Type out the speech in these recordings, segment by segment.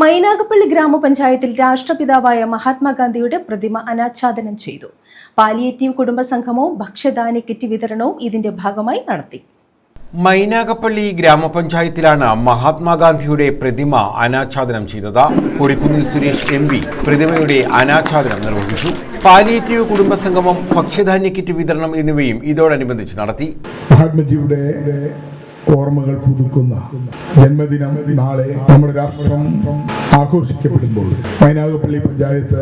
മൈനാഗപ്പള്ളി ഗ്രാമപഞ്ചായത്തിൽ രാഷ്ട്രപിതാവായ മഹാത്മാഗാന്ധിയുടെ പ്രതിമ അനാച്ഛാദനം ചെയ്തു. പാലിയേറ്റീവ് കുടുംബ സംഗമവും ഭക്ഷ്യധാന്യ കിറ്റ് വിതരണവും ഇതിന്റെ ഭാഗമായി നടത്തി. മൈനാഗപ്പള്ളി ഗ്രാമപഞ്ചായത്തിലാണ് മഹാത്മാഗാന്ധിയുടെ പ്രതിമ അനാച്ഛാദനം ചെയ്തത്. കൊടിക്കുന്നിൽ സുരേഷ് എം പി പ്രതിമയുടെ അനാച്ഛാദനം നിർവഹിച്ചു. പാലിയേറ്റീവ് കുടുംബസംഗമം ഭക്ഷ്യധാന്യ കിറ്റ് വിതരണം എന്നിവയും ഇതോടനുബന്ധിച്ച് നടത്തി. മഹാത്മജിയുടെ ഓർമ്മകൾ പുതുക്കുന്ന ജന്മദിനം നാളെ നമ്മുടെ രാഷ്ട്രം ആഘോഷിക്കപ്പെടുമ്പോൾ മൈനാഗപ്പള്ളി പഞ്ചായത്ത്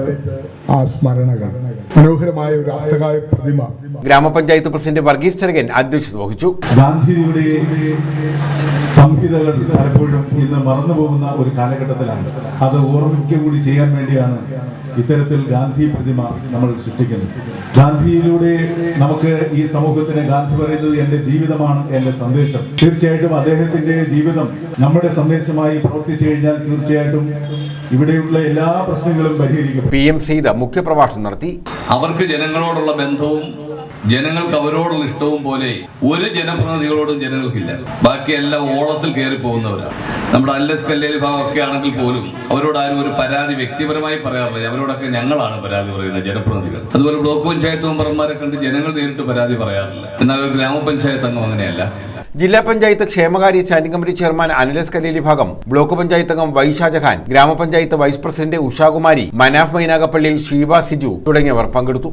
ആ സ്മരണകൾ. മനോഹരമായ ഒരു അർത്ഥകായ പ്രതിമ. ഗ്രാമപഞ്ചായത്ത് പ്രസിഡന്റ് വർഗീസ് ചെറുകൻ അധ്യക്ഷത വഹിച്ചു. ഗാന്ധിജിയുടെ സംഹിതകൾ പലപ്പോഴും ഇന്ന് മറന്നു പോകുന്ന ഒരു കാലഘട്ടത്തിലാണ്. അത് ഓർമ്മിക്കുക കൂടി ചെയ്യാൻ വേണ്ടിയാണ് ഇത്തരത്തിൽ ഗാന്ധി പ്രതിമ നമ്മൾ സൃഷ്ടിക്കുന്നത് ഗാന്ധിയിലൂടെ നമുക്ക് ഈ സമൂഹത്തിന് ഗാന്ധി പറയുന്നത് എന്റെ ജീവിതമാണ് എന്റെ സന്ദേശം. തീർച്ചയായിട്ടും അദ്ദേഹത്തിന്റെ ജീവിതം നമ്മുടെ സന്ദേശമായി പ്രവർത്തിച്ചു കഴിഞ്ഞാൽ തീർച്ചയായിട്ടും ഇവിടെയുള്ള എല്ലാ പ്രശ്നങ്ങളും പരിഹരിക്കും. പി എം സീത മുഖ്യപ്രഭാഷണം നടത്തി. അവർക്ക് ജനങ്ങളോടുള്ള ബന്ധവും ജനങ്ങൾക്ക് അവരോടുള്ള ഇഷ്ടവും പോലെ ഒരു ജനപ്രതിനിധികളോടും ജനങ്ങൾക്കില്ല. ബാക്കിയെല്ലാം ഓളത്തിൽ കയറി പോകുന്നവരാണ് നമ്മുടെ അല്ലസ് കല്ലേലി ഭാഗമൊക്കെ ആണെങ്കിൽ പോലും അവരോട് ആരും ഒരു പരാതി വ്യക്തിപരമായി പറയാറില്ല. അവരോടൊക്കെ ഞങ്ങളാണ് പരാതി പറയുന്നത് ജനപ്രതിനിധികൾ. അതുപോലെ ബ്ലോക്ക് പഞ്ചായത്ത് മെമ്പർമാരെ കണ്ട് ജനങ്ങൾ നേരിട്ട് പരാതി പറയാറില്ല. എന്നാൽ ഒരു ഗ്രാമപഞ്ചായത്ത് അംഗം അങ്ങനെയല്ല. ജില്ലാ പഞ്ചായത്ത് ക്ഷേമകാര്യ standing committee chairman Anilas Kaleli ഭാഗം ബ്ലോക്ക് പഞ്ചായത്ത് അംഗം വൈ ഷാജഹാൻ ഗ്രാമപഞ്ചായത്ത് വൈസ് പ്രസിഡന്റ് ഉഷാകുമാരി മനാഫ് മൈനാഗപ്പള്ളി ഷീബ സിജു തുടങ്ങിയവർ പങ്കെടുത്തു.